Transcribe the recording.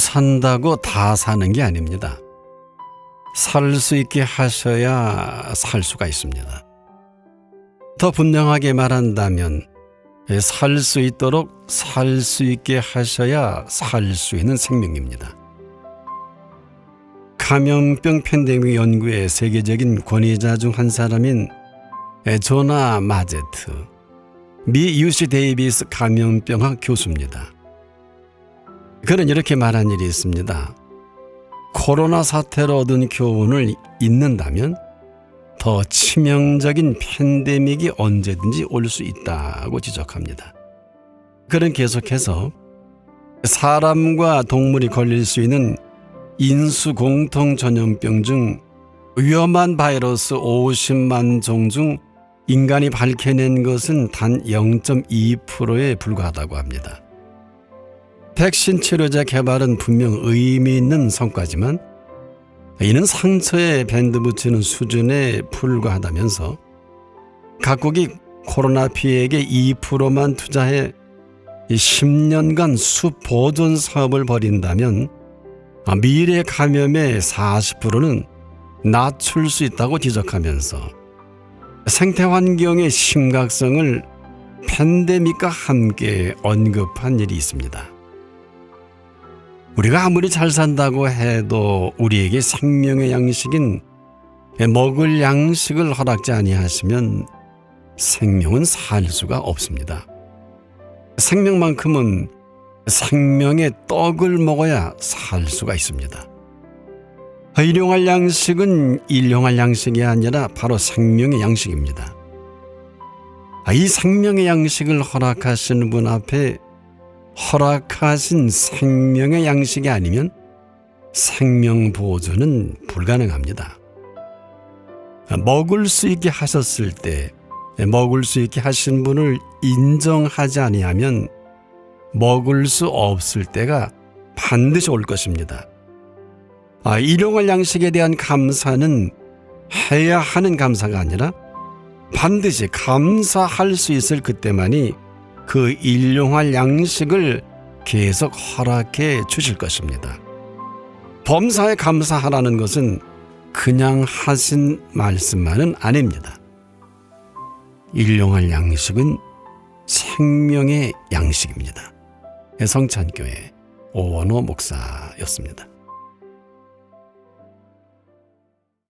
산다고 다 사는 게 아닙니다. 살 수 있게 하셔야 살 수가 있습니다. 더 분명하게 말한다면 살 수 있도록 살 수 있게 하셔야 살 수 있는 생명입니다. 감염병 팬데믹 연구의 세계적인 권위자 중 한 사람인 조나 마제트, 미 UC 데이비스 감염병학 교수입니다. 그는 이렇게 말한 일이 있습니다. 코로나 사태로 얻은 교훈을 잊는다면 더 치명적인 팬데믹이 언제든지 올 수 있다고 지적합니다. 그는 계속해서 사람과 동물이 걸릴 수 있는 인수 공통 전염병 중 위험한 바이러스 50만 종 중 인간이 밝혀낸 것은 단 0.2%에 불과하다고 합니다. 백신 치료제 개발은 분명 의미 있는 성과지만 이는 상처에 밴드 붙이는 수준에 불과하다면서 각국이 코로나 피해액의 2%만 투자해 10년간 숲 보존 사업을 벌인다면 미래 감염의 40%는 낮출 수 있다고 지적하면서 생태 환경의 심각성을 팬데믹과 함께 언급한 일이 있습니다. 우리가 아무리 잘 산다고 해도 우리에게 생명의 양식인 먹을 양식을 허락지 아니하시면 생명은 살 수가 없습니다. 생명만큼은 생명의 떡을 먹어야 살 수가 있습니다. 일용할 양식은 일용할 양식이 아니라 바로 생명의 양식입니다. 이 생명의 양식을 허락하시는 분 앞에 허락하신 생명의 양식이 아니면 생명 보존은 불가능합니다. 먹을 수 있게 하셨을 때 먹을 수 있게 하신 분을 인정하지 아니하면 먹을 수 없을 때가 반드시 올 것입니다. 아, 일용할 양식에 대한 감사는 해야 하는 감사가 아니라 반드시 감사할 수 있을 그때만이 그 일용할 양식을 계속 허락해 주실 것입니다. 범사에 감사하라는 것은 그냥 하신 말씀만은 아닙니다. 일용할 양식은 생명의 양식입니다. 성찬교회 오원호 목사였습니다.